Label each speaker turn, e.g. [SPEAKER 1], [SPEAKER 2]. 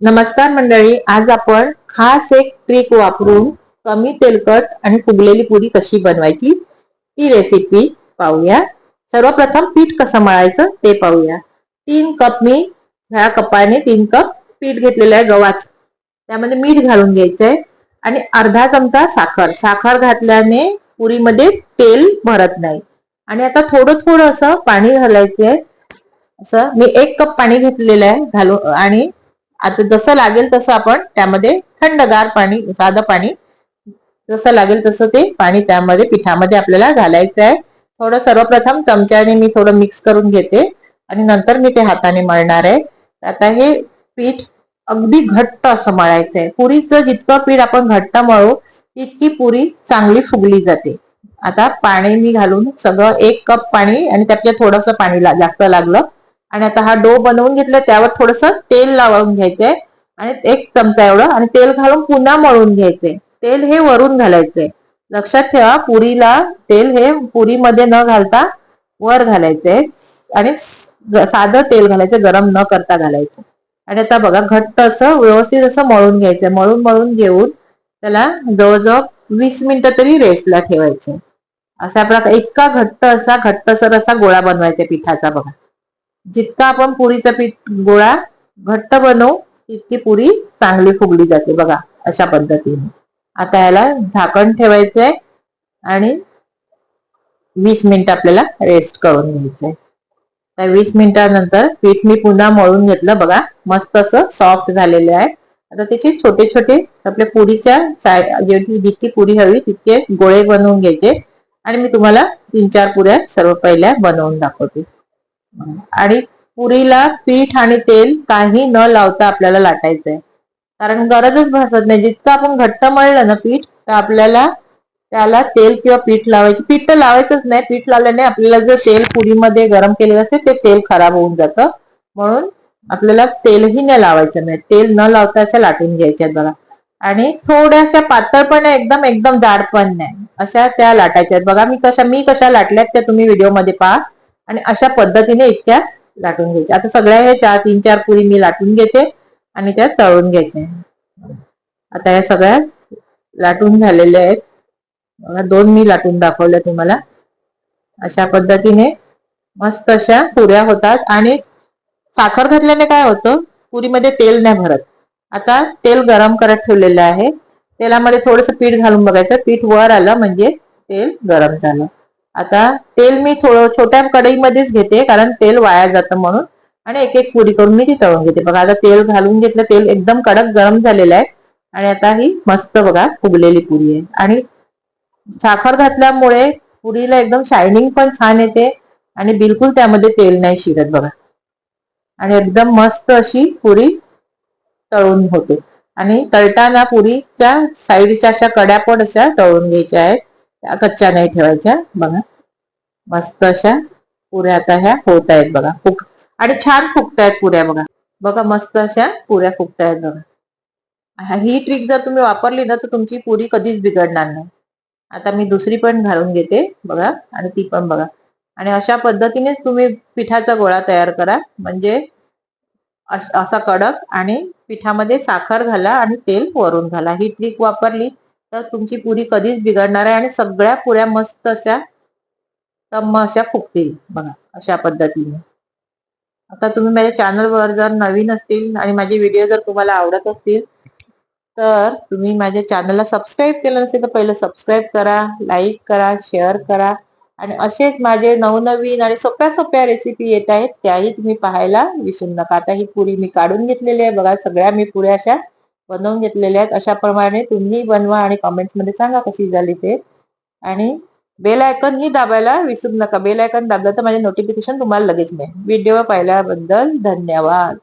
[SPEAKER 1] नमस्कार मंडळी आज आपण खास एक ट्रिक वापरून कमी तेलकट आणि फुगलेली पुरी कशी बनवायची ती रेसिपी पाहूया. सर्वप्रथम पीठ कसं मळायचं ते पाहूया. तीन कप मी ह्या कपाने तीन कप पीठ घेतलेलं आहे गव्हाचं. त्यामध्ये मीठ घालून घ्यायचंय आणि अर्धा चमचा साखर. साखर घातल्याने पुरीमध्ये तेल भरत नाही. आणि आता थोडं थोडं असं पाणी घालायचंय. असं मी एक कप पाणी घेतलेलं आहे घालून आणि आता जसं लागेल तसं आपण त्यामध्ये थंडगार पाणी साधं पाणी जसं लागेल तसं ते पाणी त्यामध्ये पिठामध्ये आपल्याला घालायचं आहे. थोडं सर्वप्रथम चमच्याने मी थोडं मिक्स करून घेते आणि नंतर मी ते हाताने मळणार आहे. आता हे पीठ अगदी घट्ट असं मळायचं आहे पुरीचं जितकं पीठ आपण घट्ट मळू तितकी पुरी चांगली फुगली जाते. आता पाणी मी घालून सगळं एक कप पाणी आणि त्याच्या थोडंसं पाणी जास्त लागलं. आणि आता हा डो बनवून घेतला त्यावर थोडस तेल लावून घ्यायचंय. आणि एक चमचा एवढं आणि तेल घालून पुन्हा मळून घ्यायचंय. तेल हे वरून घालायचंय. लक्षात ठेवा पुरीला तेल हे पुरीमध्ये न घालता वर घालायचंय. आणि साधं तेल घालायचं गरम न करता घालायचं आणि आता बघा घट्ट असं व्यवस्थित असं मळून घ्यायचं मळून मळून घेऊन त्याला जवळजवळ वीस मिनिटं तरी रेस्टला ठेवायचं असा आपला इतका घट्ट असा घट्टसर असा गोळा बनवायचा पिठाचा बघा. जितका आपण पुरीचं पीठ गोळा घट्ट बनवू तितकी पुरी चांगली फुगली जाते बघा अशा पद्धतीने. आता याला झाकण ठेवायचंय आणि वीस मिनिट आपल्याला रेस्ट करून घ्यायचंय. तर वीस मिनिटानंतर पीठ मी पुन्हा मळून घेतलं बघा मस्त असं सॉफ्ट झालेलं आहे. आता त्याचे छोटे छोटे आपल्या पुरीच्या जितकी पुरी हवी तितके गोळे बनवून घ्यायचे. आणि मी तुम्हाला तीन चार पुऱ्या सर्व पहिल्या बनवून दाखवते. आणि पुरीला पीठ आणि तेल काही न लावता आपल्याला लाटायचंय. कारण गरजच भासत नाही. जितकं आपण घट्ट मळलं ना पीठ तर आपल्याला त्याला तेल किंवा पीठ लावायचे पीठ तर लावायचंच नाही. पीठ लावल्याने आपल्याला जे तेल पुरीमध्ये गरम केलेलं असते ते तेल खराब होऊन जातं. म्हणून आपल्याला तेलही नाही लावायचं नाही. तेल न लावता असं लाटून घ्यायच्या बघा. आणि थोड्याशा पातळ पण एकदम एकदम जाड पण नाही. अशा त्या लाटायच्या बघा मी कशा मी कशा लाटल्यात त्या तुम्ही व्हिडिओमध्ये पहा. आणि अशा पद्धतीने इतक्या लाटून घ्यायच्या. आता सगळ्या हे चार तीन चार पुरी मी लाटून घेते आणि त्या तळून घ्यायचे आता या सगळ्या लाटून झालेल्या आहेत. दोन मी लाटून दाखवल्या तुम्हाला. अशा पद्धतीने मस्त अशा पुऱ्या होतात. आणि साखर घातल्याने काय होतं? पुरीमध्ये तेल नाही भरत. आता तेल गरम करत ठेवलेलं आहे. तेलामध्ये थोडस पीठ घालून बघायचं. पीठ वर आलं म्हणजे तेल गरम झालं. आता तेल मी थोडं छोट्या कढईमध्येच घेते कारण तेल वाया जातं म्हणून. आणि एक एक पुरी करून मी ती तळून घेते. बघा आता तेल घालून घेतलं तेल एकदम कडक गरम झालेलं आहे. आणि आता ही मस्त बघा फुगलेली पुरी आहे. आणि साखर घातल्यामुळे पुरीला एकदम शायनिंग पण छान येते. आणि बिलकुल त्यामध्ये तेल नाही शिरत बघा. आणि एकदम मस्त अशी पुरी तळून होते. आणि तळताना पुरीच्या साईडच्या अशा कड्या पण अशा तळून घ्यायच्या आहेत. त्या कच्च्या नाही ठेवायच्या बघा. मस्त अशा पुऱ्या आता ह्या होत आहेत बघा. फुक आणि छान फुगतायत पुऱ्या बघा. बघा मस्त अशा पुऱ्या फुगतायत बघा. ही ट्रिक जर तुम्ही वापरली ना तर तुमची पुरी कधीच बिघडणार नाही. आता मी दुसरी पण घालून घेते बघा. आणि ती पण बघा. आणि अशा पद्धतीनेच तुम्ही पिठाचा गोळा तयार करा. म्हणजे असा कडक आणि पिठामध्ये साखर घाला आणि तेल वरून घाला. ही ट्रिक वापरली तर तुमची पुरी कधीच बिघडणार आहे आणि सगळ्या पुऱ्या मस्त अशा तम्म अशा फुगतील बघा अशा पद्धतीने. आता तुम्ही माझ्या चॅनलवर जर नवीन असतील आणि माझे व्हिडिओ जर तुम्हाला आवडत असतील तर तुम्ही माझ्या चॅनलला सबस्क्राईब केलं नसेल तर पहिलं सबस्क्राईब करा लाईक करा शेअर करा आणि असेच माझे नवनवीन आणि सोप्या सोप्या रेसिपी येत आहेत त्याही तुम्ही पाहायला विसरू नका. आता ही पुरी मी काढून घेतलेली आहे बघा सगळ्या मी पुऱ्या अशा बनवून घेतलेले आहेत. अशाप्रमाणे तुम्ही बनवा आणि कमेंट्समध्ये सांगा कशी झाली ते. आणि बेल आयकन ही दाबायला विसरू नका. बेल आयकन दाबलं तर माझे नोटिफिकेशन तुम्हाला लगेच मिळेल. व्हिडिओ पाहिल्याबद्दल धन्यवाद.